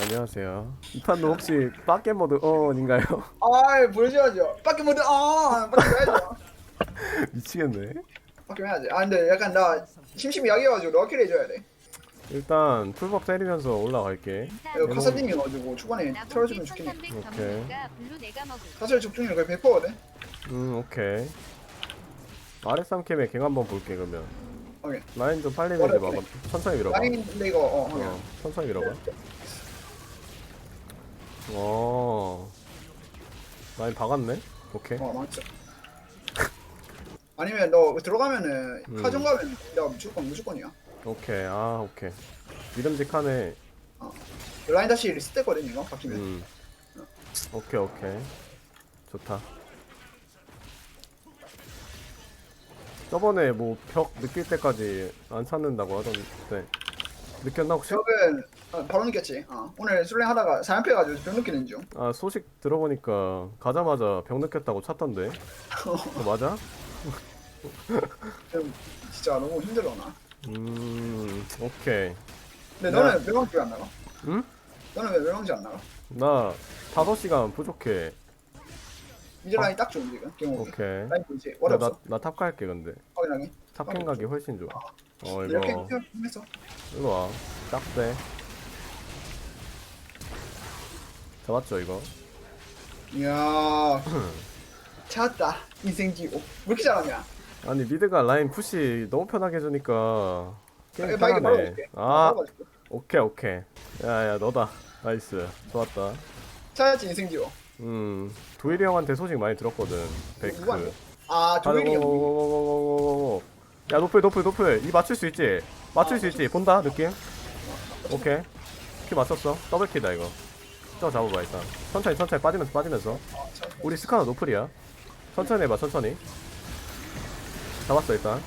안녕하세요. 이 판도 혹시 빠게 모드 어인가요? 아이 보여줘야죠. 밖에 모드 아 밖에 해야죠. 미치겠네. 밖에 해야지. 아 근데 약간 나 심심이 약해가지고 너킬 해줘야 돼. 일단 풀법 때리면서 올라갈게. 이거 카사딘이 가지고 초반에 털어주면 좋겠네. 오케이. 사실 집중률 거의 100%거든. 음 오케이. 아래 쌈캠에 갱 한번 볼게 그러면. 오케이. 라인 좀 빨리 밀지 마봐. 천천히 밀어봐. 라인인데 이거 어. 어 천천히 밀어봐. 어. 라인 박았네. 오케이. 어 맞죠. 아니면 너 들어가면은 음. 카정 가면 나 무조건 무조건이야. 오케이. 아 오케이. 믿음직하네. 라인 다시 리스트거든 이거 바뀌면. 음. 오케이 오케이. 좋다. 저번에 뭐 벽 느낄 때까지 안 찾는다고 하던데 느꼈나 혹시? 저는 어, 바로 느꼈지. 어. 오늘 술래 하다가 사연패가지고 병 느끼는 중. 아 소식 들어보니까 가자마자 벽 느꼈다고 찾던데 그거 맞아? 좀 진짜 너무 힘들어 나. 음 오케이 근데 너는 멸망지 안 나가? 응? 너는 왜 멸망지 안 나가? 나 5시간 부족해 이제 라인 딱 좋은 지금 경호. 오케이 라인 보이지? 월요 없어. 나 탑 갈게 근데 확인하게. 탑갱 가기 훨씬 좋아 어 이렇게 이거 했어. 일로 와 딱대 잡았죠 이거? 이야. 찾았다 인생기고 왜 이렇게 잘하냐? 아니 미드가 라인 푸시 너무 편하게 해주니까 게임 아, 나 편하네. 아 오케이 오케이. 야야 너다. 나이스. 좋았다. 찾았지 인생기고 음 도일이 형한테 소식 많이 들었거든 베이크 어, 아 조일이 형야 노플 노플 노플. 이 맞출 수 있지? 맞출 아, 수 있지? 본다 느낌? 오케이. 큐 맞췄어. 더블 키다 이거. 저 잡아봐 일단. 천천히 천천히 빠지면서 빠지면서. 우리 스카너 노플이야. 천천히 해봐 천천히. 잡았어 일단.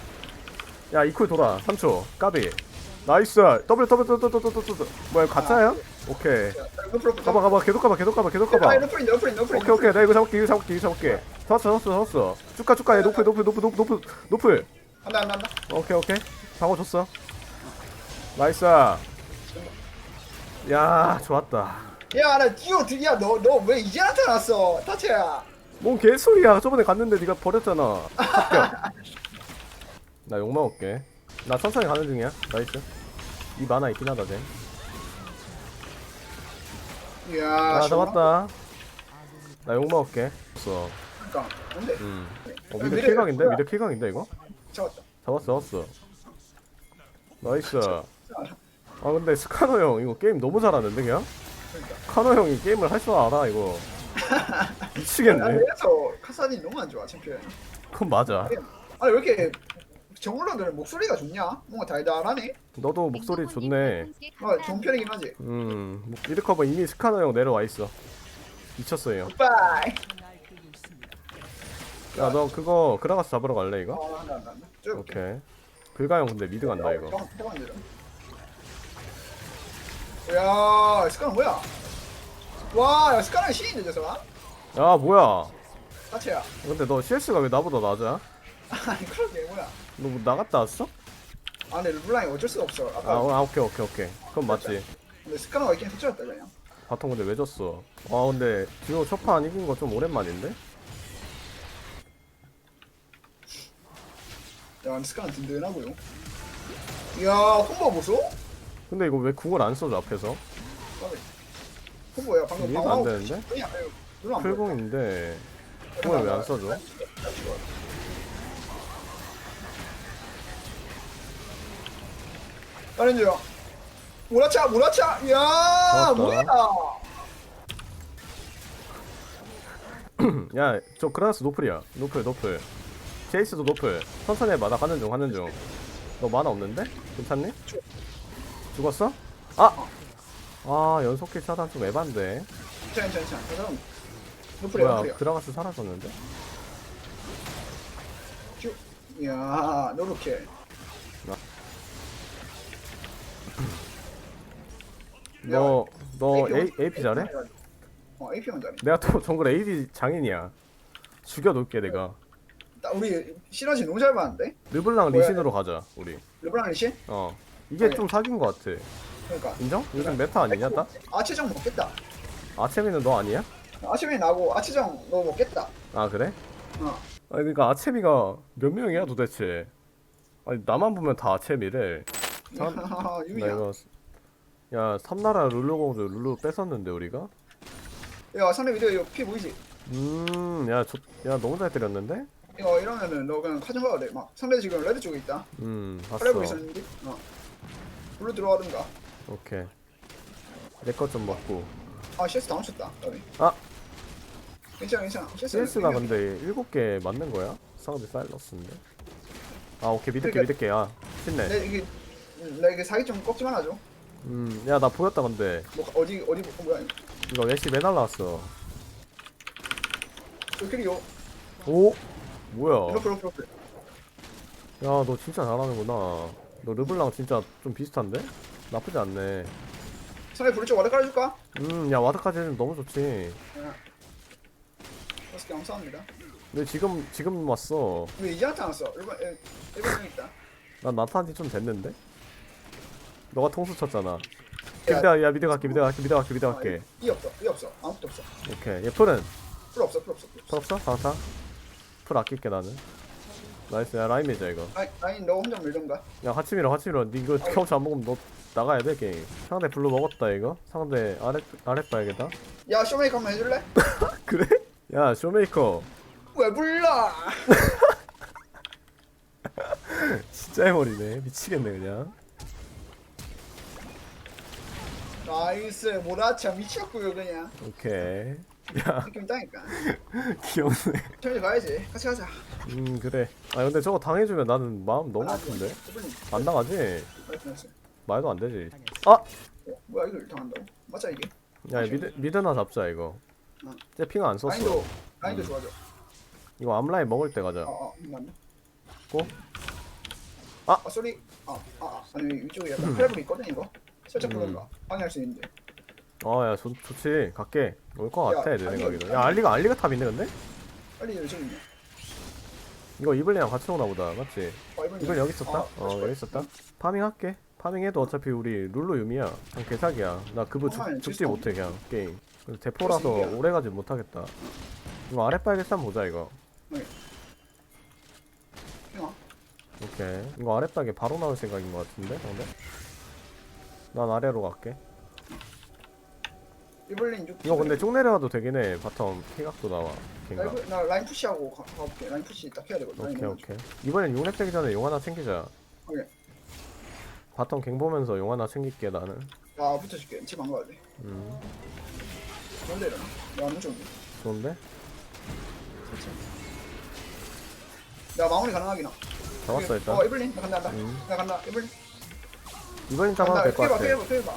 야 이쿨 돌아. 3초. 까비. 나이스. 더블 더블 더블 더블 더블 더블 뭐야 이거 가짜야? 오케이. 가봐 가봐. 계속 가봐 계속 가봐 계속 가봐. 오케이 오케이. 나 이거 잡을게 이거 잡을게 이거 잡을게. 잡았어 잡았어 잡았어. 쭉가 쭉가. 얘 노플 노플 노플 노플 노플. 노플. 한다 한다. 오케이 오케이. 방어 줬어. 나이스. 야 좋았다 야, 나 디오 드디어 너너 왜 이제 나타났어? 타체야. 뭔 개소리야 저번에 갔는데 네가 버렸잖아 합격 나욕 먹을게 나 천천히 가는 중이야 나이스 이 만화 있긴 하다 쟤 이야. 아, 시원하다. 잡았다 나욕 먹을게 없어 그러니까 뭔데? 음. 어 야, 미드 킬각인데? 뭐야? 미드 킬각인데 이거? 잡았다. 잡았어 잡았어 나이스 아 근데 스카너 형 이거 게임 너무 잘하는데 그냥? 카노 형이 게임을 할 줄 알아 이거 난 미치겠네 그래서 카사딘 너무 안 좋아 챔피언. 그건 맞아 아니 왜 이렇게 정글러들 목소리가 좋냐? 뭔가 달달하네. 너도 목소리 좋네 어, 좋은 편이긴 하지. 음 미드커버 이미 스카너 형 내려와 있어 미쳤어요 빠이. 야 너 그거 그라가스 잡으러 갈래 이거? 어, 한다 한다 한다. 쭉. 오케이 불가 형 근데 미드 간다 이거 형, 해봐, 이대로. 야, 스카는 뭐야? 와, 야, 스카는 신인데 저 사람? 야 뭐야 타체야. 근데 너 CS가 왜 나보다 낮아? 아니 그러게 뭐야? 너 뭐 나갔다 왔어? 아, 근데 르블랑이 어쩔 수가 없어. 아, 아까 어, 아 오케이 오케이 오케이 그건 맞지 근데 스카노가 있긴 터졌다 그냥. 바텀 근데 왜 졌어 아 근데 듀오 첫판 이긴 거 좀 오랜만인데? 야, 스카는 든든하고요. 이야, 콤보 보소? 근데 이거 왜 궁을 안 써줘 앞에서? 콤보야 방금 이해가 안 방어하고 되는데? 아니, 아니, 눌러 안 보여. 풀궁인데 궁을 왜 안 써줘? 다른 줄. 몰아차, 몰아차. 이야. 뭐야? 야, 저 그라나스 노플이야. 노플, 노플. 제이스도 노플. 천천히 해봐. 나 가는 중, 가는 중. 너 만화 없는데? 괜찮니? 죽었어? 아! 아, 연속킬 차단 좀 에반데. 괜찮아, 괜찮아. 그럼 노플이야, 뭐야, 노플이야. 그라가스 사라졌는데? 큐. 이야, 노력해. 너, 너 A, AP 잘해? 어, AP만 잘해. 내가 또 정글 AD 장인이야. 죽여놓을게, 내가. 나 우리 시너지 너무 잘 봤는데? 르블랑 뭐야? 리신으로 가자, 우리. 르브랑 리신? 어. 이게 네. 좀 사귄 것 같아. 그러니까 인정? 요즘 메타 아니냐 딱? 아치정 먹겠다 아체미는 너 아니야? 아치정이 나고 아치정 너 먹겠다 아 그래? 어 아니 그러니까 아체미가 몇 명이야 도대체? 아니 나만 보면 다 아체미래. 참- 나 유미야 이거 야 삼나라 룰루 공주 룰루 뺏었는데 우리가? 야 상대 미드 이거 피 보이지? 음야야 야 너무 잘 때렸는데? 이거 이러면은 너 그냥 카정 가도 돼 막 상대 지금 레드 쪽에 있다 음 봤어. 있었는데 어 불로 들어가든가 오케이. 내 것 좀 먹고. 아 CS 다 훔쳤다 까비 아! 괜찮아 괜찮아 CS CS가 근데 일곱 개 맞는 거야? 상대 사일러스인데. 아 오케이 믿을게 그러니까- 믿을게 아 신내. 내 이게 나 이게 사기 좀 꺾지 말아줘 음야 나 보였다 근데 뭐 어디 어디 어, 뭐야 이거 이거 웨시 매달 나왔어. 저끼리요 오 뭐야? 프로필 프로필 야너 진짜 잘하는구나. 너 르블랑 진짜 좀 비슷한데? 나쁘지 않네. 상대 불을 쪽 와드 깔아줄까? 음, 야 와드까지 는 너무 좋지. 네. 다섯 개 감사합니다 근데 지금 지금 왔어. 왜 이제 나타났어? 일본 에, 일본 형 있다 난 나타난 지좀 됐는데. 너가 통수 쳤잖아. 야. 미드 야 미드 갈게 미드 갈게 미드 갈게 미드 아, 갈게. 이 없어 이 없어 아무것도 없어 오케이. 얘 풀은 풀 없어 풀 없어 풀풀 없어 없어? 방사. 풀 아낄게 나는. 나이스 야 라인 밀자 이거. 라인, 라인 너 혼자 밀던가 야 같이 밀어. 니 이거 경치 안 먹으면 너 나가야 돼 게임. 상대 블루 먹었다 이거. 상대 아래 아래 봐야겠다. 야 쇼메이크 한번 해줄래? 그래? 야 쇼메이커. 왜 불러? 진짜 해버리네. 미치겠네 그냥. 나이스 모라차 미쳤고요 그냥 오케이. 야 느낌 있다니까 귀엽네. 저기 가야지 같이 가자 음 그래. 아 근데 저거 당해주면 나는 마음 너무 아픈데. 안 당하지? 말도 안 되지. 아! 어, 뭐야 이걸 당한다고? 맞아 이게 야 미드 미드나 잡자 이거. 응. 쟤핑안 썼어. 라인도 라인도 음. 좋아져 이거 암라인 먹을 때 가자. 어어 맞네 고? 아 쏘리 아 아 아, 아니 위쪽에 약간 칼불이 있거든 이거 살짝 음. 보던가 방해할 수 있는데 아야 좋지. 갈게. 올것 야, 같아 내 생각에도. 야 알리가 알리가 탑 있네 근데? 여기 있네 이거 이블리랑 같이 오나 보다. 맞지? 어 이블 여기 있었다? 아, 어 여기 있었다. 파밍 할게. 파밍해도 어차피 우리 룰루 유미야. 그냥 개사기야. 나 그부 죽, 아, 죽지. 못해 그냥 게임. 그래서 대포라서 진짜. 오래 가지 못하겠다. 이거 아랫바에게 쌈 보자 이거. 핑아 오케이. 이거 아랫바에 바로 나올 생각인 것 같은데 근데? 난 아래로 갈게. 이블린 6 이거 근데 쭉 내려가도 되긴 해. 바텀 피각도 나와. 나. 이거- 나 라인 푸시하고 가, 가볼게 라인 푸시 딱 해야 되거든 오케이. 오케이. 이번엔 용 랩 되기 전에 용 하나 챙기자. 오케이. 바텀 갱 보면서 용 하나 챙길게 나는. 야 붙어줄게 집 안 가야 돼 음 뭔데 이러나? 야안 좋은데 좋은데? 야 마무리 가능하긴 하 잡았어 일단. 어 이블린 나 간다 간다 음. 나 간다 이블린 이번엔 잡아도 될 것 피해봐 같아. 피해봐 피해봐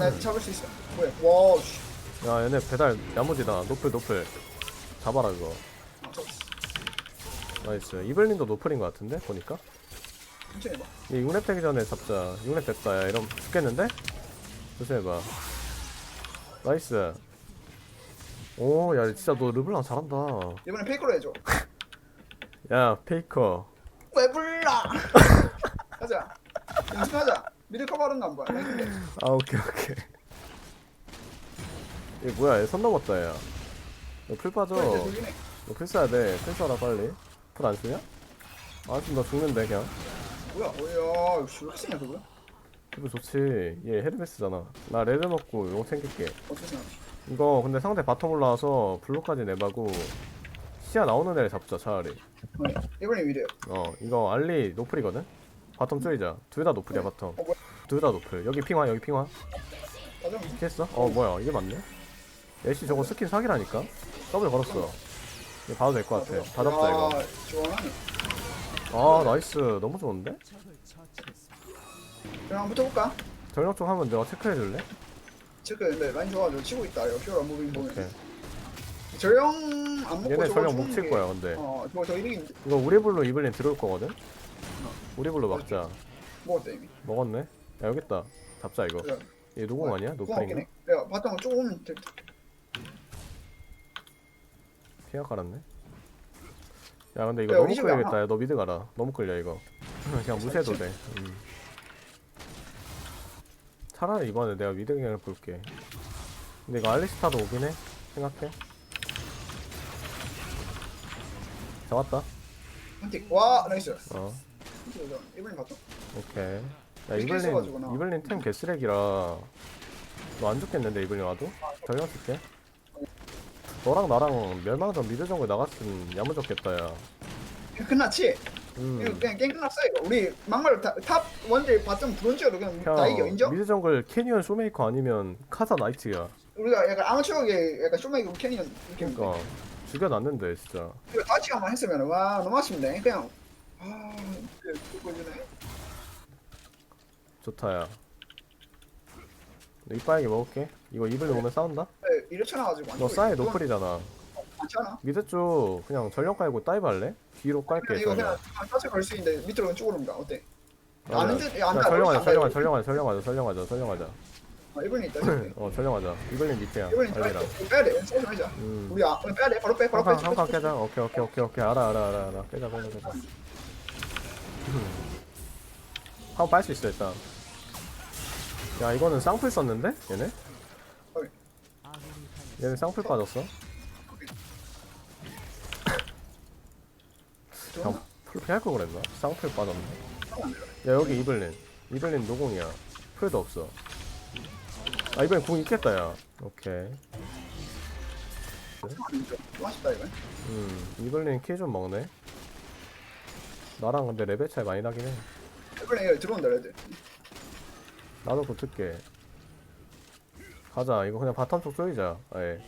아나 잡을 수 있어 뭐야 와 씨. 야 얘네 배달 야무지다. 노플 노플. 잡아라 그거. 나이스. 이블린도 노플인 것 같은데 보니까. 천천히 해봐 이 6렙 되기 전에 잡자. 6렙 됐다. 야 이러면 죽겠는데? 조심해봐. 나이스. 오, 야 진짜 너 르블랑 잘한다. 이번엔 페이커로 해줘 야 페이커. 왜 불러 가자 연습하자 미드 커버하는 거안 보여. 아 오케이 오케이. 얘 뭐야? 얘 선 넘었다 야. 너풀 빠져. 너풀 써야 돼. 풀 써라 빨리. 풀 안 쓰냐? 아 지금 너 죽는데 그냥. 뭐야 뭐야 이거 씨, 왜 세냐 그거 기분 좋지. 얘 헤르메스잖아. 나 레드 먹고 용 챙길게. 어떻게 생각해 이거 근데 상대 바텀 올라와서 블루까지 내봐고 시야 나오는 애를 잡자 차라리. 네. 이번엔 위래요 어 이거 알리 노플이거든. 바텀 쪼이자. 둘 다 노플이야 바텀. 어 둘 다 노플. 여기 핑화 여기 핑화. 맞아 피했어? 어 뭐야 이게 맞네. 애쉬 저거 스킨 사기라니까. 더블 걸었어. 이거 봐도 될 것 같아. 다 잡자 이거. 아아 나이스 너무 좋은데? 그냥 한번 붙어볼까? 전력 쪽 하면 내가 체크해 줄래? 체크 근데 라인 좋아가지고 치고 있다 이거 피어라 무빙 보면 오케이. 저형 안 먹고 얘네 저거 전력 죽는 못칠 게- 거야 근데. 어 저거 저 이득인데 이거 우리 블루 이블린 들어올 거거든. 우리 블루 막자. 먹었다 이미 먹었네. 야 여기 있다. 잡자 이거. 얘 누구 아니야? 고맙긴 노파인가? 쭉 오면 될 듯. 피가 깔았네. 야 근데 이거 야, 너무 우리 집에. 야, 너 미드 가라. 너무 끌려 이거. 그냥 무시해도 돼. 음. 차라리 이번에 내가 미드 그냥을 볼게 근데 이거 알리스타도 오긴 해 생각해 잡았다 헌팅. 와 나이스. 어 이번엔 봤죠? 오케이 야 이렇게 이블린. 이블린 템 개쓰레기라 너 안 죽겠는데 이블린 와도? 전령 줄게 너랑 나랑 멸망전 미드 정글 나갔으면 야무졌겠다 야 끝났지? 음. 이거 그냥 게임 끝났어 이거. 우리 막말 다- 탑 원딜 바텀 브론즈여도 그냥 다 이겨 인정? 미드 정글 캐니언 쇼메이커 아니면 카사 나이트야 우리가 약간 아마추어계 약간 쇼메이크 캐니언 이렇게 그니까 죽여놨는데 진짜 이거 같이 한번 했으면 와 너무 아쉽네 그냥 아 그, 주네 좋다 야 이빠하게 먹을게 이거 이블린 오면 싸운다? 이래 쳐놔가지고 너 싸이 노플이잖아. 않아? 미드 쪽 그냥 전령 깔고 다이브 할래? 뒤로 깔게 이거 그냥 사실 걸수 있는데 밑으로 쭉 오른다. 어때? 맞아. 아는 듯 야, 안다 전령하자 전령하자 전령하자 전령하자 전령하자 전령하자. 이번에 있다 이번에. 어 전령하자. 이블린 밑에야 이번에 알리랑. 빼야 돼. 싸우지 말자. 음. 우리 아 빼야 돼. 바로 빼 바로 빼 한칸 한칸 깨자. 오케이 오케이 오케이 오케이. 알아 알아 알아 알아. 깨자 깨자 깨자. 한번 빨 수 있어 일단. 야 이거는 쌍풀 썼는데? 얘네? 얘네 쌍풀 빠졌어? 그냥 풀 피할 걸 그랬나? 쌍풀 빠졌네. 야 여기 이블린. 이블린 노공이야. 풀도 없어. 아 이번엔 궁 있겠다 야. 오케이. 좀 아쉽다 이건 음 이블린 키좀 먹네. 나랑 근데 레벨 차이 많이 나긴 해. 이거 들어온다 레드. 나도 붙을게 가자. 이거 그냥 바텀 쪽 쏘이자. 아예.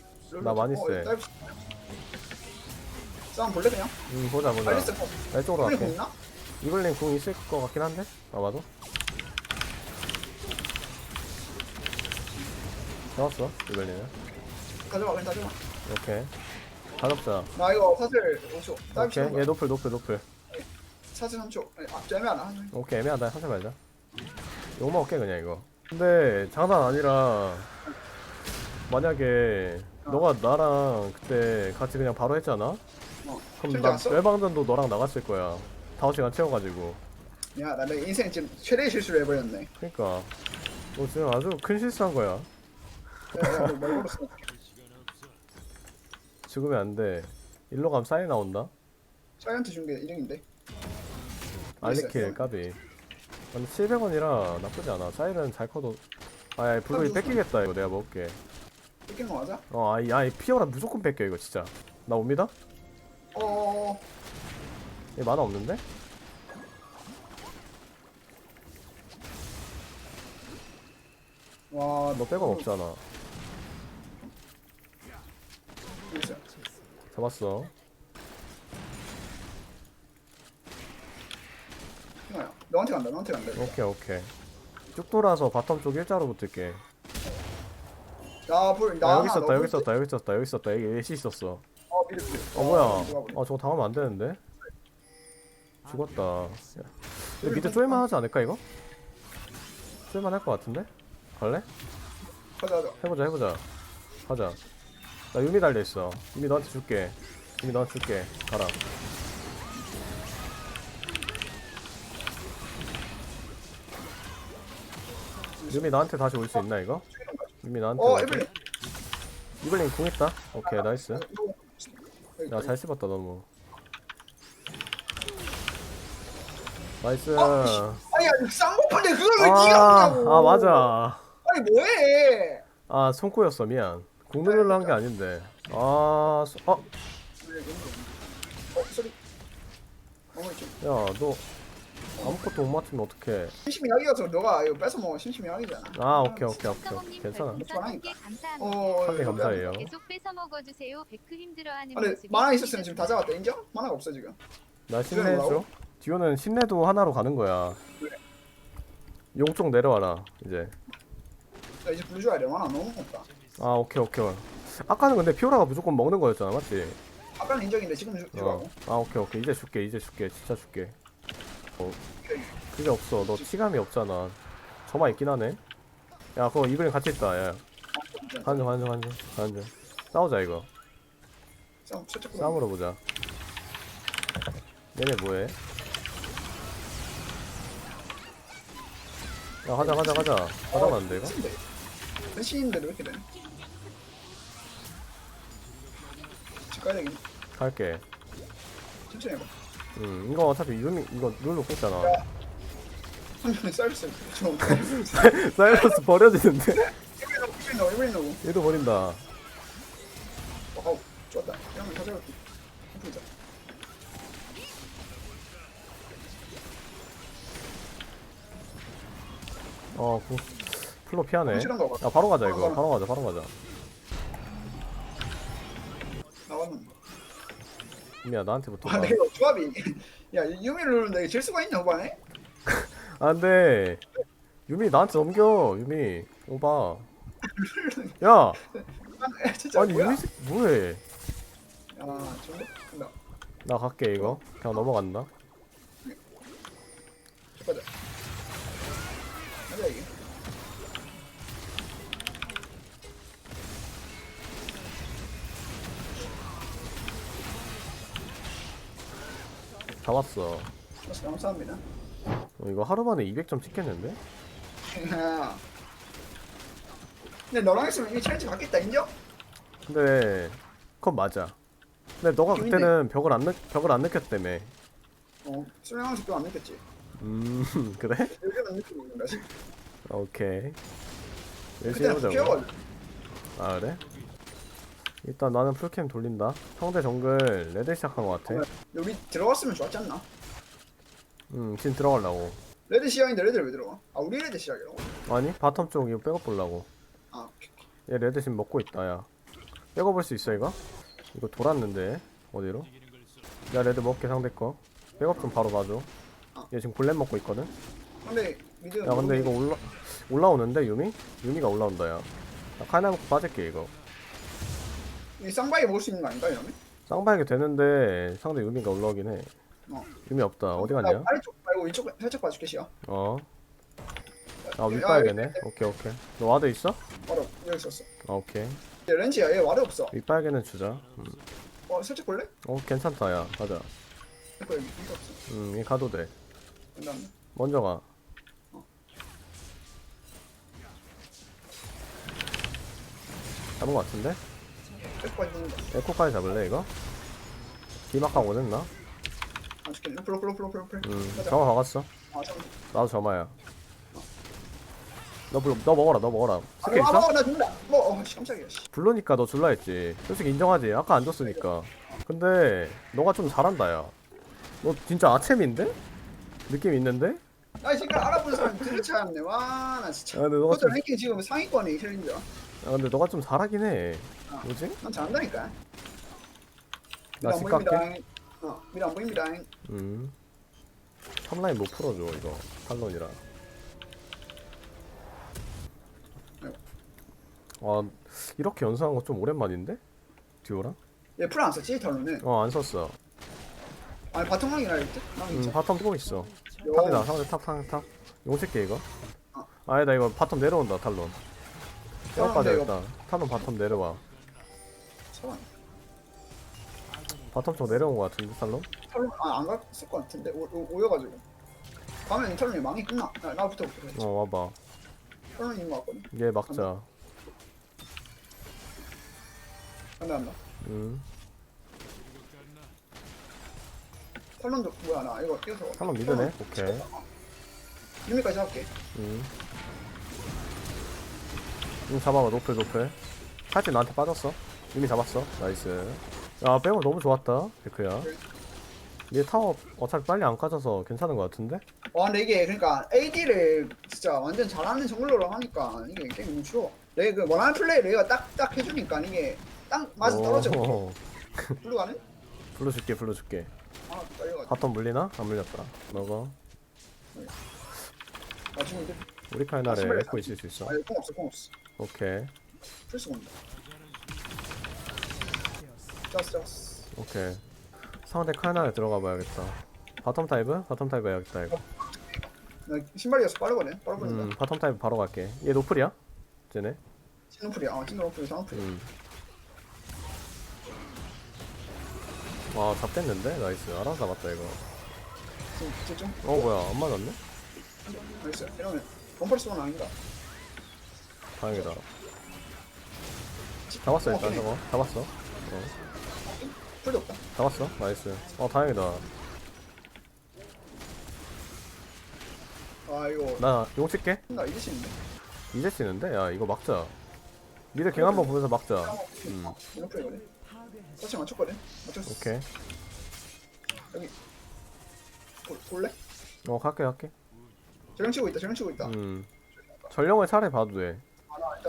나 많이 어, 세. 다이브. 싸움 볼래 그냥? 음 보자 보자. 알리스 거 나 이쪽으로 우리 갈게 있나? 이블린 궁 있을 것 같긴 한데? 아마도? 잡았어 이블린은? 가져와 그냥 가져와. 오케이. 가볍자. 나 이거 사슬 5초. 다이브 오케이 얘 노플 노플 노플. 사슬 3초. 아 애매하나 오케이 애매하다. 한참 말자. 먹을게 그냥 이거. 근데 장난 아니라 만약에 너가 나랑 그때 같이 그냥 바로 했잖아? 어 그럼 나안 써? 외방전도 너랑 나갔을 거야 5시간 채워가지고 야, 나 내 인생 지금 최대의 실수를 해버렸네. 그니까 너 지금 아주 큰 실수한 거야 뭘 걸었어. 죽으면 안 돼 일로 가면 사이 나온다 사이언트 준게 1등인데. 알리킬. 까비 근데 700원이라 나쁘지 않아 사이는 잘 커도 아야 블루이 뺏기겠다 이거 내가 먹을게 뺏긴 거 맞아? 어 아이 아이 피어라 무조건 뺏겨 이거 진짜 나 옵니다? 어, 얘 만화 없는데? 와, 너 백업 없잖아. 잡았어 너한테 간다, 너한테 간다. 이거. 오케이 오케이 쭉 돌아서 바텀 쪽 일자로 붙을게 나 불, 나 아, 여기 있었다 너 여기 불- 있었다 여기 있었다 여기 있었다 여기 예시 있었어 어, 미드, 미드. 어 뭐야. 아 저거 당하면 안 되는데 죽었다 야, 이거 밑에 쫄만 하지 않을까 이거? 쫄만 할 것 같은데? 갈래? 가자, 가자. 해보자 해보자 가자 나 유미 달려있어 유미 너한테 줄게 유미 너한테 줄게 가라 유미 나한테 다시 올 수 있나 이거? 유미 나한테 어, 올게. 에블린. 이블린 궁 있다 오케이 나이스 이거- 야잘 씹었다 너무 나이스 아, 씨. 아니, 야, 쌍꺼풀인데 그걸 왜 아, 하냐고. 아 맞아 아니, 뭐해. 아 손꼬였어 미안 궁 누르려 한 게 아닌데 아 소- 어? 어, 소리. 좀. 야너 아무것도 못 맞추면 어떡해 심심이 약이어서 너가 이거 뺏어 먹어 심심이 약이잖아. 아 오케이 오케이 오케이 괜찮아. 어, 한개 감사해요 계속 뺏어 먹어주세요. 베크 힘들어하는 아니 모습이 만화 있었으면 지금 다 잡았다 인정? 만화가 없어 지금. 나 신내줘 디오는 신내도 하나로 가는 거야 용쪽 내려와라 이제 나 이제 불 줘야 돼 만화 너무 없다. 아 오케이 오케이 아까는 근데 피오라가 무조건 먹는 거였잖아 맞지? 아까는 인정인데 지금 주, 어. 주라고. 아 오케이 오케이 이제 줄게 이제 줄게 진짜 줄게 어 그게 없어. 너 치감이 없잖아. 저만 있긴 하네. 야 그거 이블린 같이 있다. 야. 한점 한점 한점 한점 싸우자 이거. 싸움 살짝 싸움으로 보자. 얘네 뭐해? 야 가자 가자 가자. 가자면 안 돼 이거? 전신인데도 왜 이렇게 되네 집 가야 되긴 갈게. 천천히 해봐 음 이거 어차피 유미 이거 룰로 좀 사이러스 버려지는데? 이번에 넣고 이번에 넣고 이번에 넣고 얘도 버린다. 어우 좋았다. 어 구, 플로 피하네. 확실한 거 같아. 야 바로 가자 이거. 바로 가자 바로 가자 미야 나한테 붙어 아 내가 조합이 야 유미를 누르는데 질 수가 있나 후반에? 안돼 유미 나한테 넘겨 유미. 오바 야! 아, 진짜 아니 뭐야? 유미 새- 뭐해? 아 정도? 간다. 나 갈게 이거. 그냥 넘어간다. 가자 가자 이게 잡았어 다시 감사합니다 어, 이거 하루 만에 200점 찍겠는데? 야. 근데 너랑 했으면 이 챌린지 받겠다 인정? 근데 그건 맞아 근데 너가 재밌네. 그때는 벽을 안, 느, 벽을 안 느꼈다며 어 수명한테 또안 느꼈지 음 그래? 요즘은 느끼는 거지 오케이 열심히 그때는 해보자고 아 그래? 일단 나는 풀캠 돌린다 상대 정글 레드 시작한 것 같아 여기 들어갔으면 좋았지 않나? 음 지금 들어가려고 레드 시작인데 레드를 왜 들어가? 아 우리 레드 시작이라고? 아니 바텀 쪽 이거 백업 보려고 아 오케이. 얘 레드 지금 먹고 있다 야 백업 볼수 있어 이거? 이거 돌았는데 어디로? 야 레드 먹게 상대 거 백업 좀 바로 봐줘 얘 지금 골렘 먹고 있거든? 근데 미드 야 근데 이거 올라 올라오는데 유미? 유미가 올라온다 야. 나 카이나 먹고 빠질게 이거. 이 쌍바이 먹을 수 있는 거 아닌가 이러면? 쌍방이 되는데 상대 유미가 올라오긴 해. 어. 유미 없다. 어디 나 갔냐? 아래쪽 말고 이쪽 살짝 봐줄게 시야 어. 아 윗빨개네. 오케이 오케이. 너 와드 있어? 바로 여기 있었어 아, 오케이. 얘 렌치야 얘 와드 없어 윗빨개는 주자. 음. 어 살짝 볼래? 어 괜찮다 야. 가자. 이거 여기 이거 없어 음, 얘 가도 돼. 된다 먼저 가. 잡은 거 같은데? 에코까지 잡을래 이거? 기막하고 오냈나? 아 죽겠네 플로 플로 플로 플로 플로 음, 가자. 정화 박았어. 아 잠깐 나도 점화야. 너, 불러, 너 먹어라, 너 먹어라. 스킬 아, 있어? 아, 나 죽는다 뭐 어, 씨, 깜짝이야 씨. 블루니까 너 줄라 했지. 솔직히 인정하지. 아까 안 줬으니까. 근데 너가 좀 잘한다 야. 너 진짜 아챔인데? 느낌 있는데? 나 지금 알아보는 사람 되게 찾았네 와나 진짜 아, 근데 너가 그것도 좀, 랭킹 지금 상위권이 챌린저야 아, 근데 너가 좀 잘하긴 해. 뭐지? 난 잘한다니까 나 미안 집 보입니다 갈게. 어안 보입니다 음. 탑라인 못 풀어줘 이거 탈론이라. 와 이렇게 연습한 거 좀 오랜만인데? 듀오랑? 얘 풀안 썼지 털로는 어 안 썼어. 아니 바텀랑이라 했지? 랑음 바텀 또 있어. 요. 탑이다 상대 탑탑탑 용칠게 이거 어. 아니다 이거 바텀 내려온다 탈론 탈론 빼앗 내려. 빠져있다 탈론 바텀 내려와. 잠깐만. 바텀 쪽 내려온 거 같은데 탈론? 털로 아안 갔을 것 같은데? 오, 오, 오여가지고. 가면 털로이 망이 끝나. 나, 나부터 볼게. 어 와봐. 털로 있는 거 같거든? 얘 막자. 간다 간다 음. 털론도 뭐야 나 이거 이거 탈론 미드네? 오케이. 유미까지 잡을게. 음. 음 잡아봐 노플 노플. 팔찌 나한테 빠졌어. 이미 잡았어. 나이스. 야 백업 너무 좋았다 데크야. 얘 타워 어차피 빨리 안 까져서 괜찮은 거 같은데? 와 근데 이게 그러니까 AD를 진짜 완전 잘하는 정글러로 하니까 이게 게임 너무 쉬워. 내가 그 원하는 플레이를 얘가 딱딱 해주니까 이게 딱 맞아 떨어져 오, 블루 가네? 불러줄게 불러줄게. 아 떨려가지고. 바텀 물리나? 안 물렸다 먹어. 아 지금 우리 카이나래 신발이 에코 있을 수 있어. 아 이거 공 없어 공 없어 오케이. 풀스 온다 짜스 짜스 오케이. 상대 카이나에 들어가 봐야겠다. 바텀 타입은? 바텀 타입 해야겠다 이거. 나 신발이어서 빠르거든? 빠르거든 음 바텀 타입 바로 갈게. 얘 노플이야? 쟤네? 찐노플이야. 아 찐노플이 상플이 음. 와 잡겠는데? 나이스. 알아서 잡았다 이거. 지금 어 뭐야. 안 맞았네? 나이스. 이러면 원펄스 원 아닌가? 다행이다 잡았어 일단 어, 저거 잡았어 어 풀도 없다. 잡았어 나이스 어 다행이다 아 이거 나용 칠게 나 이제 치는데. 이제 치는데 야 이거 막자 미드 갱 한번 보면서 막자 음 이런. 터치 맞췄거든. 맞췄어. 오케이 볼- 볼래? 어 갈게 갈게 저령 치고 있다. 저령 치고 있다. 음 전령을 차라리 봐도 돼 아,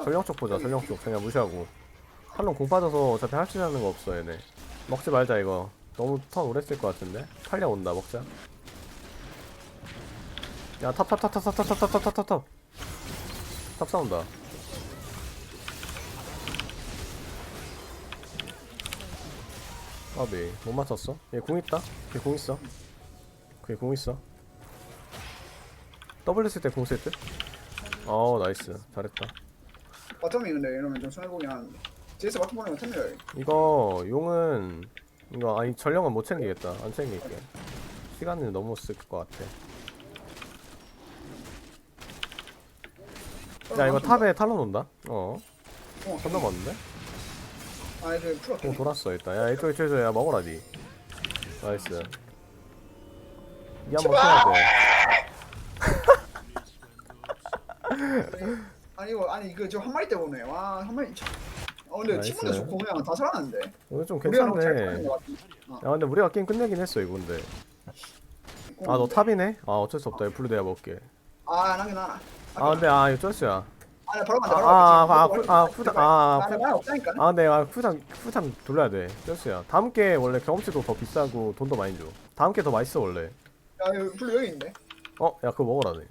전령 쪽 보자 전령 쪽 그냥 무시하고 탈론 공 빠져서 어차피 할 수 있는 거 없어 얘네 먹지 말자 이거 너무 턴 오래 쓸 것 같은데 탈려 온다 먹자 야 탑 탑 탑 탑 탑 탑 탑 탑 탑 탑 탑 싸운다 아비 못 맞췄어 얘 공 있다 걔공 있어 걔공 있어 W 쓸 때 공 쓸듯 어 나이스 잘했다 바텀이 근데 이러면 좀 손해보긴 하는데. 뒤에서 바텀 보내면 템이야. 이거 용은 이거 아니 전령은 못 챙기겠다. 안 챙길게. 시간이 너무 쓸 것 같아. 야 이거 탑에 탈론 온다? 어. 어, 선 넘었는데? 아니 그 풀어. 공 돌았어 일단. 야 이쪽 이쪽에서 야 먹어라 니. 나이스. 이 한번 쳐야 돼 아니 이거 아니 이거 저한 마리 때문에 와 한 마리. 참. 어 근데 나이스. 팀원들 좋고 그냥 다 살았는데. 오늘 좀 우리가 너무 잘 괜찮네 하는 것 같아. 야 근데 우리가 게임 끝내긴 했어 이거 근데 아 너 탑이네? 아 어쩔 수 없다 블루 내가 먹게 아 나긴 하나. 아 근데 아 이거 쩔수야 아니 바로 간다. 아, 바로 아, 간다. 아, 바로 아. 후다- 아, 나는 말 없다니까. 아 근데 아, 후참 후참 돌려야 돼 쩔수야 다음 게 원래 경험치도 더 비싸고 돈도 많이 줘 다음 게 더 맛있어 원래 야 이거 블루 여기 있는데. 어? 야 그거 먹어라 네.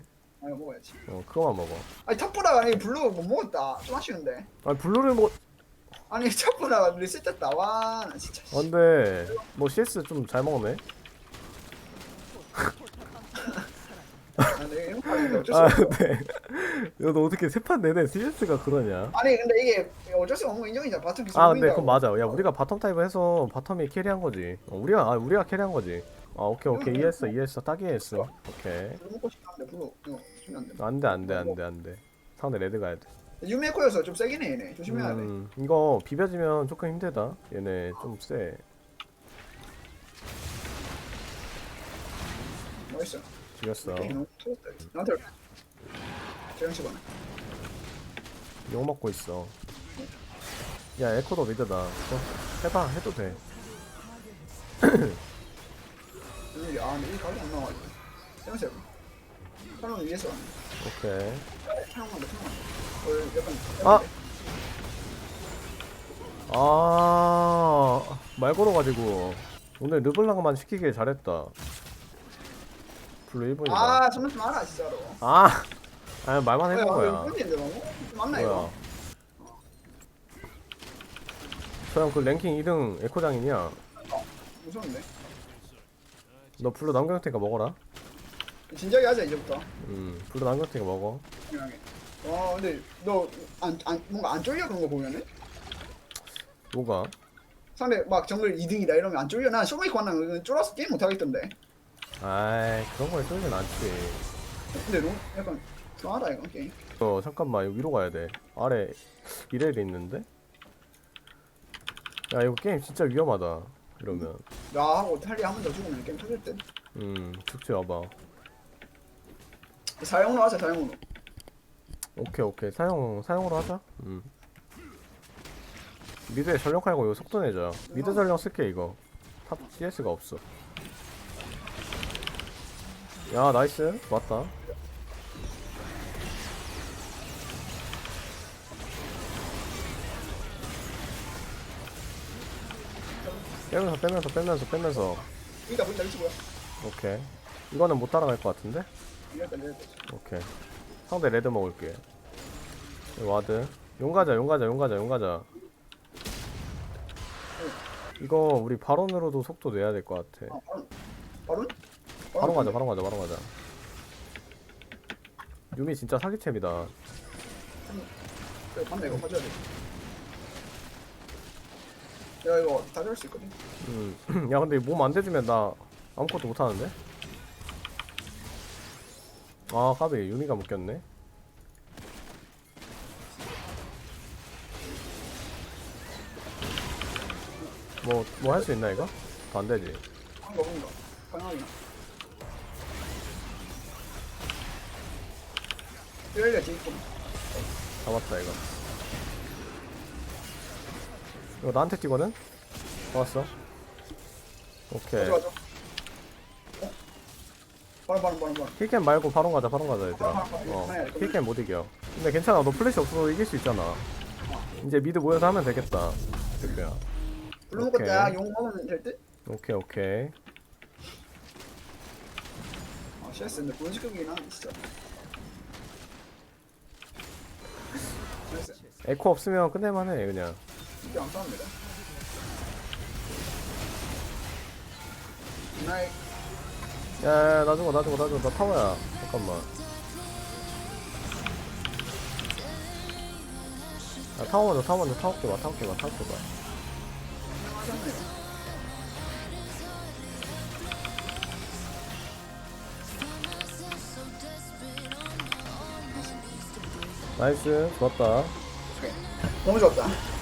아 이거 먹어야지. 어 그거만 먹어 아니 탑보다가 이 블루 못 먹었다. 좀 아쉬운데. 아 블루를 뭐 아니 탑보다가 리셋됐다. 와, 나 진짜. 아, 근데 뭐 CS 좀 잘 먹네 아, 어쩔 수아 없어. 근데 이거 너 어떻게 세 판 내내 CS가 그러냐 아니 근데 이게 어쩔 수 없는 거 인정이잖아. 바텀 기술 아 근데. 그건 맞아 야 우리가 바텀 타입을 해서 바텀이 캐리한 거지 어, 우리가 아 우리가 캐리한 거지 아 오케이 오케이 이해했어 이해했어 딱 이해했어 오케이 먹고 싶은 데 블루 이거 주면 안 돼. 안돼 안돼 안돼 안돼 상대 레드 가야 돼 유메코여서 좀 세긴 해 얘네. 조심해야 돼. 음, 이거 비벼지면 조금 힘들다. 얘네 좀 세. 멋있어. 죽였어. 게임 너무 터졌다. 나한테. 재영 씨 보내. 욕 먹고 있어. 야 에코도 미드다. 어, 해봐 해도 돼. 아 근데 이 가격 안 나와가지고. 재영 위에서 왔네. 오케이. 어, 약간. 아! 아 말 걸어가지고 오늘 르블랑만 시키길 잘했다. 블루 1분이다. 아, 정말 좀 알아, 진짜로. 아, 아 말만 해본 아, 거야. 꿀인데 너무? 맞나 뭐야? 이거? 저형 그 랭킹 2등 에코장이냐? 무서운데. 너 블루 남겨놓을 테니까 먹어라. 진작에 하자 이제부터. 음, 블루 남겨놓을 테니까 먹어. 중요하게. 와, 근데 너안안 뭔가 안 쫄려 그런 거 보면은 뭐가? 상대 막 정글 2등이다 이러면 안 쫄려. 나 쇼메이커 만나면 쫄아서 게임 못 하겠던데. 아이 그런 거에 쫄진 않지 근데 너무 약간 좋아하다 이거 게임. 어 잠깐만 이거 위로 가야 돼 아래 이레일이 있는데 야 이거 게임 진짜 위험하다 이러면 나 하고 탈리 한 번 더 죽으면 게임 터질 듯. 음 죽지 와봐 사용으로 하자 사용으로. 오케이 오케이. 사용 사용으로 하자. 음. 미드에 전력 깔고 이거 속도 내자. 미드 전력 쓸게 이거. 탑 CS가 없어. 야 나이스. 맞다. 빼면서 빼면서 빼면서 빼면서. 여기다 보인다 위치 뭐야? 오케이. 이거는 못 따라갈 것 같은데. 오케이 상대 레드 먹을게 와드 용 가자 용 가자 용 가자 용 가자 이거 우리 바론으로도 속도 내야 될 것 같아 아, 바로 바로? 가자 바로 가자 바로 가자 유미 진짜 사기챔이다 맞네 이거 가져야 돼. 야 이거 다 잡을 수 있거든. 음. 야 근데 몸 안 대주면 나 아무것도 못 하는데 아 카드에 유미가 묶였네. 뭐 뭐 할 수 있나 이거? 반대지. 잡았다 이거. 이거 나한테 뛰거든? 잡았어. 오케이. 맞아 맞아 바로 바로 바로 바로 킬캠 말고 바로 가자 바로 가자 얘들아. 어. 킬캠 못 이겨. 근데 괜찮아 너 플래시 없어도 이길 수 있잖아. 이제 미드 모여서 하면 되겠다. 백규야. 블루 오케이. 먹었다 용 먹으면 될 듯? 오케이 오케이. 아 CS 근데 본식격이긴 하네 진짜 에코 없으면 끝낼만 해 그냥. 이게 안 싸웁니다 나이 야나 죽어 나 죽어 나 타워야. 잠깐만. 야, 타워 먼저 타워 먼저 타워 깨봐 타워 깨봐 타워 깨봐. 나이스 좋았다. 너무 좋았다